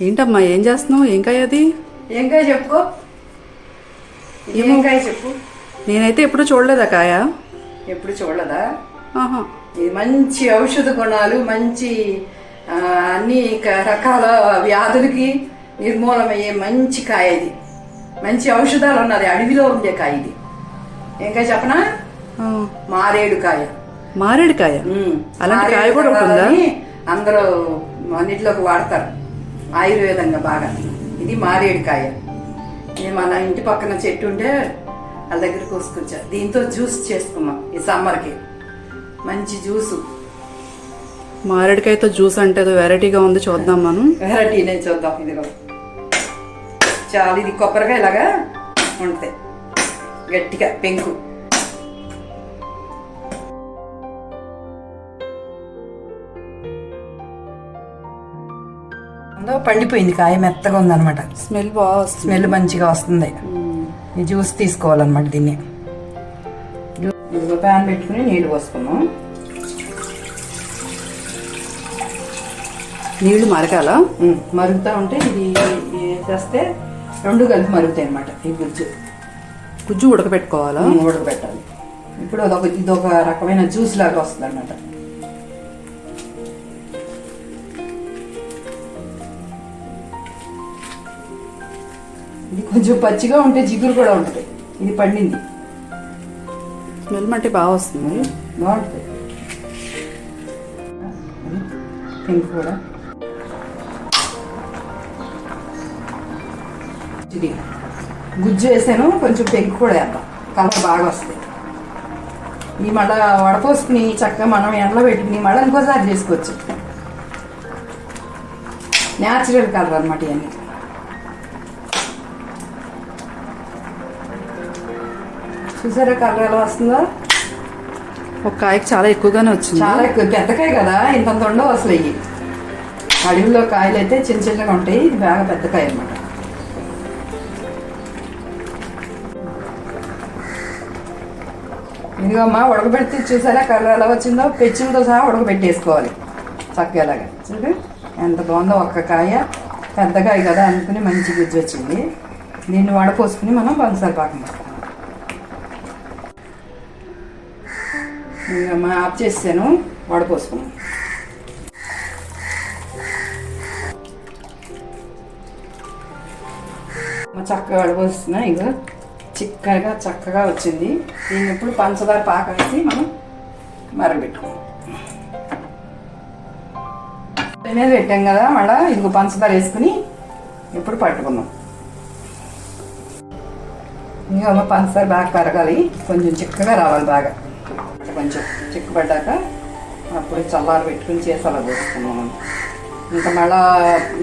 ఏంటమ్మా ఏం చేస్తున్నావు? ఏం కాయ అది? ఏం కాయ చెప్పుకో ఏం కాయ చెప్పు. నేనైతే ఎప్పుడు చూడలేదా కాయ? ఎప్పుడు ఇది మంచి ఔషధ గుణాలు మంచి అన్ని రకాల వ్యాధులకి నిర్మూలమయ్యే మంచి కాయ ఇది. మంచి ఔషధాలు ఉన్నది అడవిలో ఉండే కాయ ఇది. కాయ చెప్పనా? మారేడు కాయ. మారేడుకాయ ఉమ్. అలాంటి కాయ మారేడు కూడా ఉంటుందా? అందరూ అన్నిట్లోకి వాడతారు. ఆయుర్వేదంగా బాగా. ఇది మారేడు కాయ ఇది మన ఇంటి పక్కన చెట్టు ఉంటే వాళ్ళ దగ్గర కోసుకొచ్చా. దీంతో జ్యూస్ చేసుకున్నాం ఈ సమ్మర్కి. మంచి జ్యూసు. మారేడుకాయతో జ్యూస్ అంటే ఏదో వెరైటీగా ఉంది చూద్దాం మనం. వెరైటీనే చూద్దాం ఇదిగో. చాలా ఇది కొబ్బరికాయ లాగా ఉంటాయి గట్టిగా పెంకు. ఉందో పండిపోయింది కాయ మెత్తగా ఉందన్నమాట. స్మెల్ బాగా స్మెల్ మంచిగా వస్తుంది. ఈ జ్యూస్ తీసుకోవాలన్నమాట దీన్ని. ప్యాన్ పెట్టుకుని నీళ్ళు పోసుకున్నాం నీళ్ళు మరకాల ఉమ్, మరుగుతూ ఉంటే ఇది చేస్తే రెండు కలిపి మరుగుతాయి అన్నమాట ఈ గుజ్జు గుజ్జు ఉడకబెట్టుకోవాలా? ఉడకబెట్టాలి. ఇప్పుడు అదొక ఇది ఒక రకమైన జ్యూస్ లాగా వస్తుంది అన్నమాట ఇది కొంచెం పచ్చిగా ఉంటే జిగురు కూడా ఉంటుంది. ఇది పండింది. స్మెల్ మట్టి బాగా వస్తుంది. బాగుంటుంది. పింక్ కూడా. ఇది గుజ్జు వేసాను కొంచెం పెంకు కూడా వేద్దాం. కలర్ బాగా వస్తుంది. ఈ మళ్ళా వడపోసుకుని చక్కగా మనం ఎండలో పెట్టుకుని మళ్ళీ ఇంకోసారి చేసుకోవచ్చు. న్యాచురల్ కలర్ అనమాట ఇవన్నీ. చూసారా కలర్ ఎలా వస్తుందో? ఒక కాయకి చాలా ఎక్కువగానే వచ్చింది. చాలా ఎక్కువ. పెద్దకాయ కదా ఇంతంత ఉండవు అసలు ఇవి అడవిలో కాయలు అయితే చిన్న చిన్నగా ఉంటాయి ఇది బాగా పెద్దకాయ అనమాట ఇదిగోమ్మా ఉడకబెడితే చూసారా కలర్ ఎలా వచ్చిందో? పెచ్చులతో సహా ఉడకబెట్టేసుకోవాలి. చక్కగా చూడు ఎంత బాగుందో ఒక్క కాయ. పెద్ద కాయ కదా అనుకుని మంచి గుజ్జు వచ్చింది. దీన్ని వడపోసుకుని మనం పంచదార పాకం పెట్టుకోవాలి ఇంకా మా ఆఫ్ చేసాను వడపోసుకున్నాం చక్కగా వడపోస్తున్నా ఇక చిక్కగా చక్కగా వచ్చింది. దీన్ని ఇప్పుడు పంచదార పాక వేసి మనం మరగబెట్టుకున్నాం పొయ్యి మీద పెట్టాం కదా మళ్ళీ ఇదిగో పంచదార వేసుకుని ఇప్పుడు పట్టుకుందాం. ఇంకా అమ్మ పంచదార బాగా కరగాలి కొంచెం చిక్కగా రావాలి బాగా. కొంచెం చిక్కుపడ్డాక అప్పుడు చల్లారి పెట్టుకుని చేసాల అలా పోసుకున్నాం ఇంకా మళ్ళా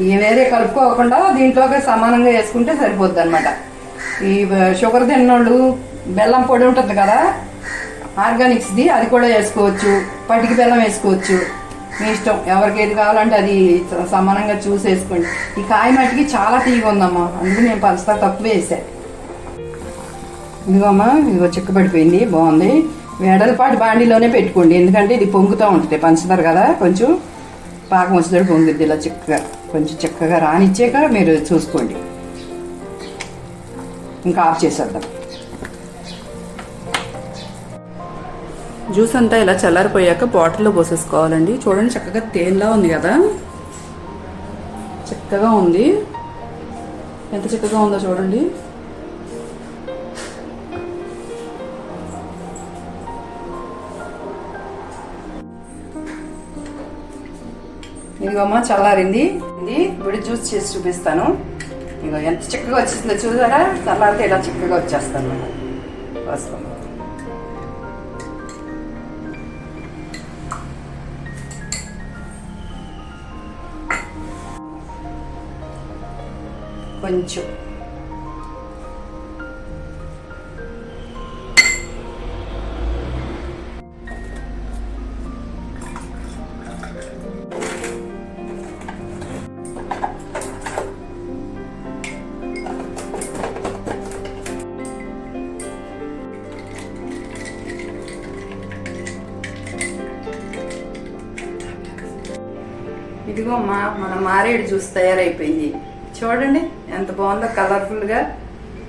ఈ కలుపుకోకుండా దీంట్లోకి సమానంగా వేసుకుంటే సరిపోద్ది అనమాట ఈ షుగర్ తిన్నోళ్ళు బెల్లం పొడి ఉంటుంది కదా ఆర్గానిక్స్ది అది కూడా వేసుకోవచ్చు పటికి బెల్లం వేసుకోవచ్చు. మీ ఇష్టం ఎవరికి ఏది కావాలంటే అది సమానంగా చూసి వేసుకోండి. ఈ కాయ మట్టికి చాలా తీగ ఉందమ్మా అందుకు నేను పంచదార తక్కువ వేసాను ఇదిగోమ్మా ఇదిగో చిక్కబడిపోయింది బాగుంది. వెడలపాటి బాండీలోనే పెట్టుకోండి. ఎందుకంటే ఇది పొంగుతూ ఉంటుంది. పంచదారు కదా కొంచెం పాకం వచ్చేటప్పుడు పొంగుద్ది ఇలా చిక్కగా. కొంచెం చిక్కగా రానిచ్చాక మీరు చూసుకోండి. ఇంకా ఆఫ్ చేసేద్దాం. జ్యూస్ అంతా ఇలా చల్లారిపోయాక బాటిల్లో పోసేసుకోవాలండి. చూడండి చక్కగా తేనెలా ఉంది కదా. చక్కగా ఉంది. ఎంత చక్కగా ఉందో చూడండి. ఇదిగోమ్మా చల్లారింది. ఇది ఇప్పుడు జ్యూస్ చేసి చూపిస్తాను. ఇదిగో ఎంత చిక్కగా వచ్చేసిందో చూసారా? చల్లారితే ఇలా చిక్కగా వచ్చేస్తాను వస్తాను. కొంచెం ఇదిగో మా మన మారేడు జ్యూస్ తయారైపోయింది. చూడండి ఎంత బాగుందో కలర్ఫుల్గా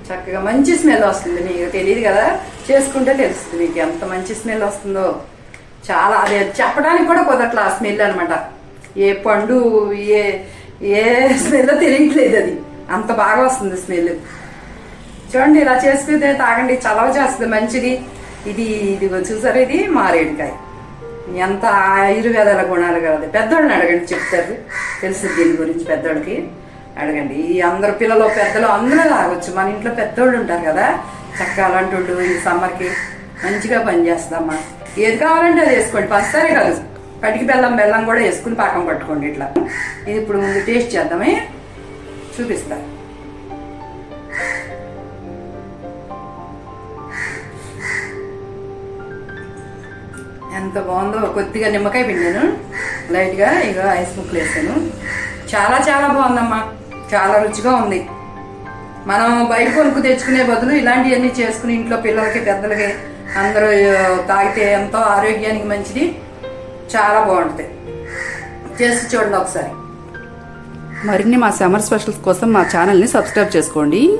చక్కగా మంచి స్మెల్ వస్తుంది మీకు. తెలియదు కదా? చేసుకుంటే తెలుస్తుంది మీకు ఎంత మంచి స్మెల్ వస్తుందో. చాలా అదే చెప్పడానికి కూడా కుదరట్లా ఆ స్మెల్ అనమాట ఏ పండు ఏ ఏ స్మెల్ తెలియట్లేదు అది. అంత బాగా వస్తుంది స్మెల్. చూడండి ఇలా చేసుకుంటే తాగండి. చలవ చేస్తుంది మంచిది. ఇది ఇది చూసారు ఇది? మారేడుకాయ. ఎంత ఆయుర్వేదాల గుణాలు కలది పెద్దోళ్ళని అడగండి చెప్తారు. తెలుసు దీని గురించి పెద్దోళ్ళకి. అడగండి. ఈ అందరు పిల్లలు పెద్దలు అందరూ తాగొచ్చు మన ఇంట్లో పెద్దోళ్ళు ఉంటారు కదా. చక్క అలాంటి వాళ్ళు ఈ సమ్మర్కి మంచిగా పనిచేస్తుందమ్మా ఏది కావాలంటే అది వేసుకోండి. పంచదారే కాదు. పటికి బెల్లం బెల్లం కూడా వేసుకుని పాకం పట్టుకోండి ఇట్లా. ఇది ఇప్పుడు ముందు టేస్ట్ చేద్దామే? చూపిస్తాను ఎంత బాగుందో కొద్దిగా నిమ్మకాయ పిండాను. లైట్గా ఇక ఐస్ ముక్కలు వేసాను. చాలా చాలా బాగుందమ్మా. చాలా రుచిగా ఉంది. మనం బయట కొనుక్కు తెచ్చుకునే బదులు ఇలాంటివన్నీ చేసుకుని ఇంట్లో పిల్లలకి పెద్దలకి అందరూ తాగితే ఎంతో ఆరోగ్యానికి మంచిది. చాలా బాగుంటుంది. చేసి చూడండి ఒకసారి. మరిన్ని మా సమ్మర్ స్పెషల్స్ కోసం మా ఛానల్ని సబ్స్క్రైబ్ చేసుకోండి.